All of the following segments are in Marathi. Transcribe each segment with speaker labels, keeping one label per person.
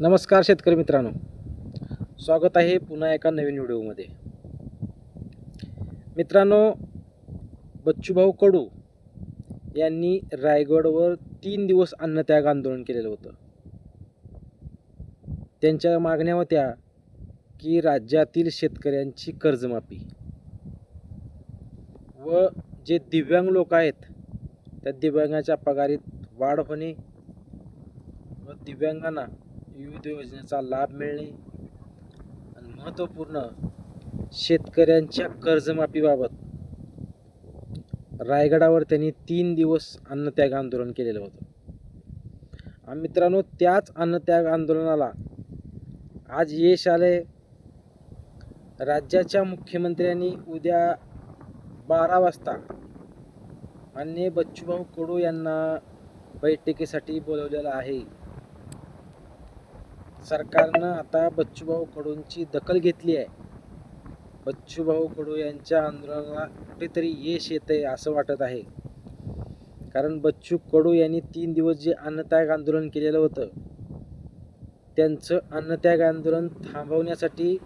Speaker 1: नमस्कार शेतकरी मित्रांनो. स्वागत आहे पुन्हा एका नवीन व्हिडिओमध्ये. मित्रांनो बच्चूभाऊ कडू यांनी रायगडवर तीन दिवस अन्नत्याग आंदोलन केलेलं होतं. त्यांच्या मागण्या होत्या की राज्यातील शेतकऱ्यांची कर्जमाफी. व जे दिव्यांग लोक आहेत त्या दिव्यांगाच्या पगारीत वाढ होणे व दिव्यांगांना विविध योजनेचा लाभ मिळणे आणि महत्त्वपूर्ण शेतकऱ्यांच्या कर्जमाफीबाबत. रायगडावर त्यांनी तीन दिवस अन्नत्याग आंदोलन केलेलं होतं. आणि मित्रांनो त्याच अन्नत्याग आंदोलनाला आज यश आले राज्याच्या मुख्यमंत्र्यांनी उद्या बारा वाजता माननीय बच्चूभाऊ कडू यांना बैठकीसाठी बोलवलेलं आहे. सरकारनं आता बच्चूभाऊ कडूंची दखल घेतली आहे. बच्चूभाऊ कडू यांच्या आंदोलनाला कुठेतरी यश येते असं वाटत आहे. कारण बच्चू कडू यांनी तीन दिवस जे अन्नत्याग आंदोलन केलेलं होतं त्यांचं अन्नत्याग आंदोलन थांबवण्यासाठी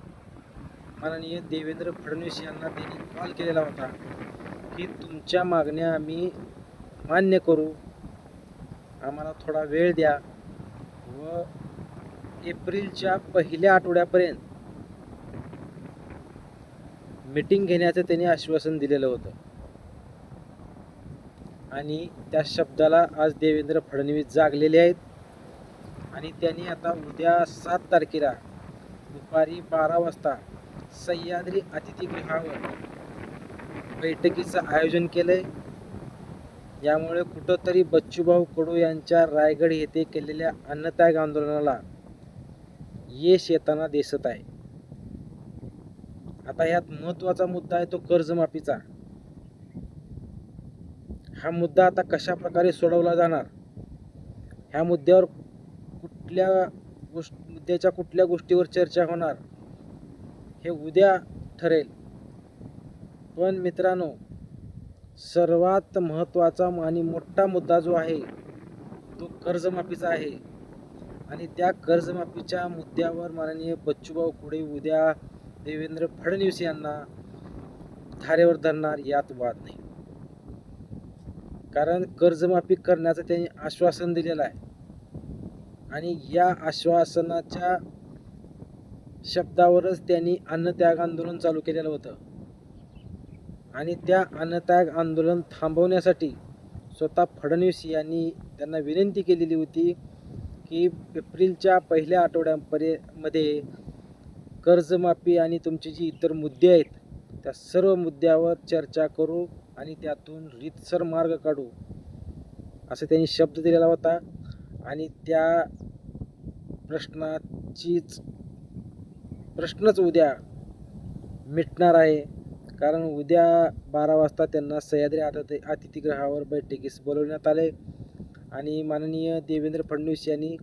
Speaker 1: माननीय देवेंद्र फडणवीस यांना त्यांनी कॉल केलेला होता. की तुमच्या मागण्या आम्ही मान्य करू. आम्हाला थोडा वेळ द्या व एप्रिलच्या पहिल्या आठवड्यापर्यंत मीटिंग घेण्याचं त्यांनी आश्वासन दिलेलं होतं. आणि त्या शब्दाला आज देवेंद्र फडणवीस जागलेले आहेत. आणि त्यांनी आता उद्या सात तारखेला दुपारी बारा वाजता सह्याद्री अतिथीगृहावर बैठकीचं आयोजन केलंय. यामुळे कुठंतरी बच्चूभाऊ कडू यांच्या रायगड येथे केलेल्या अन्नत्याग आंदोलनाला यश येताना दिसत आहे. आता यात महत्त्वाचा मुद्दा आहे तो कर्जमाफीचा. हा मुद्दा आता कशा प्रकारे सोडवला जाणार? ह्या मुद्द्यावर कुठल्या गोष्ट मुद्द्याच्या कुठल्या गोष्टीवर चर्चा होणार? हे उद्या ठरेल. पण मित्रांनो सर्वात महत्त्वाचा आणि मोठा मुद्दा जो आहे तो कर्जमाफीचा आहे. आणि त्या कर्जमाफीच्या मुद्द्यावर माननीय बच्चूभाऊ पुढे उद्या देवेंद्र फडणवीस यांना धारेवर धरणार यात वाद नाही. कारण कर्जमाफी करण्याचं त्यांनी आश्वासन दिलेलं आहे. आणि या आश्वासनाच्या शब्दावरच त्यांनी अन्नत्याग आंदोलन चालू केलेलं होतं. आणि त्या अन्नत्याग आंदोलन थांबवण्यासाठी स्वतः फडणवीस यांनी त्यांना विनंती केलेली होती की एप्रिलच्या पहिल्या आठवड्यापर्यंत मध्ये कर्जमाफी आणि तुमचे जी इतर मुद्दे आहेत त्या सर्व मुद्द्यावर चर्चा करू आणि त्यातून रितसर मार्ग काढू असं त्यांनी शब्द दिलेला होता. आणि त्या प्रश्नाचीच प्रश्नच उद्या मिटणार आहे. कारण उद्या बारा वाजता त्यांना सह्याद्री अतिथी अतिथिगृहावर बैठकीस बोलवण्यात आले. आणि माननीय देवेंद्र फडणवीस यांनी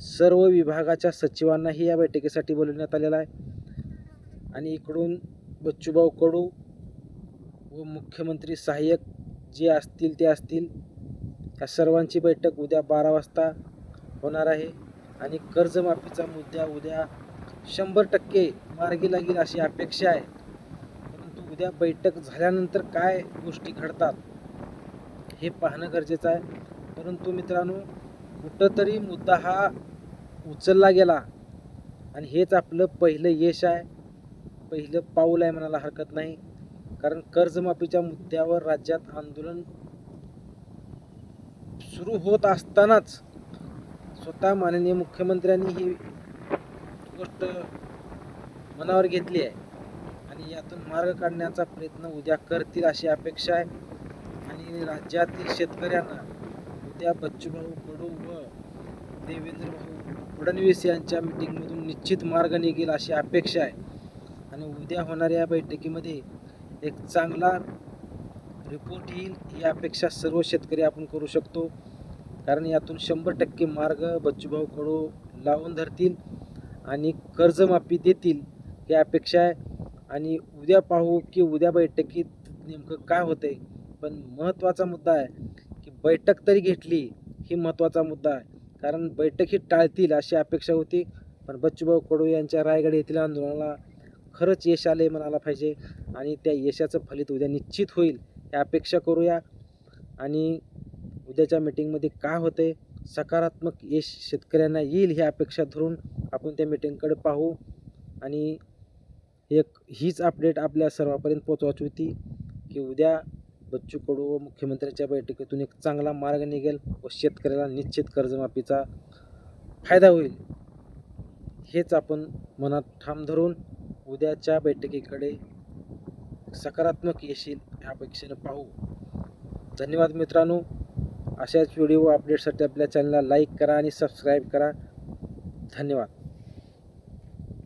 Speaker 1: सर्व विभागाच्या सचिवांनाही या बैठकीसाठी बोलवण्यात आलेलं आहे. आणि इकडून बच्चूभाऊ कडू व मुख्यमंत्री सहाय्यक जे असतील ते असतील या सर्वांची बैठक उद्या बारा वाजता होणार आहे. आणि कर्जमाफीचा मुद्दा उद्या शंभर टक्के मार्गी लागेल अशी अपेक्षा आहे. परंतु उद्या बैठक झाल्यानंतर काय गोष्टी घडतात हे पाहणं गरजेचं आहे. परंतु मित्रांनो कुठंतरी मुद्दा हा उचलला गेला. आणि हेच आपलं पहिलं यश आहे. पहिलं पाऊल आहे म्हणायला हरकत नाही. कारण कर्जमाफीच्या मुद्द्यावर राज्यात आंदोलन सुरू होत असतानाच स्वतः माननीय मुख्यमंत्र्यांनी ही गोष्ट मनावर घेतली आहे. आणि यातून मार्ग काढण्याचा प्रयत्न उद्या करतील अशी अपेक्षा आहे. आणि राज्यातील शेतकऱ्यांना उद्या बच्चूभाऊ कडू व देवेंद्र भाऊ फडणवीस यांच्या मिटिंगमधून निश्चित मार्ग निघेल अशी अपेक्षा आहे. आणि उद्या होणाऱ्या या बैठकीमध्ये एक चांगला रिपोर्ट येईल ही अपेक्षा सर्व शेतकरी आपण करू शकतो. कारण यातून शंभर टक्के मार्ग बच्चूभाऊ कडू लावून धरतील आणि कर्जमाफी देतील ही अपेक्षा आहे. आणि उद्या पाहू की उद्या बैठकीत नेमकं काय होतंय. पण महत्त्वाचा मुद्दा आहे बैठक तरी घेतली ही महत्त्वाचा मुद्दा आहे. कारण बैठक ही टाळतील अशी अपेक्षा होती. पण बच्चूभाऊ कडू यांच्या रायगड येथील आंदोलनाला खरंच यश आले म्हणायला पाहिजे. आणि त्या यशाचं फलित उद्या निश्चित होईल ही अपेक्षा करूया. आणि उद्याच्या मीटिंगमध्ये काय होते सकारात्मक यश शेतकऱ्यांना येईल ही अपेक्षा धरून आपण त्या मीटिंगकडे पाहू. आणि एक हीच अपडेट आपल्या सर्वांपर्यंत पोचवायची होती की उद्या बच्चू कडू व मुख्यमंत्र्यांच्या बैठकीतून एक चांगला मार्ग निघेल व शेतकऱ्याला निश्चित कर्जमाफीचा फायदा होईल. हेच आपण मनात ठाम धरून उद्याच्या बैठकीकडे सकारात्मक येशील ह्या अपेक्षेनं पाहू. धन्यवाद मित्रांनो. अशाच व्हिडिओ अपडेटसाठी आपल्या चॅनलला लाईक करा आणि सबस्क्राईब करा. धन्यवाद.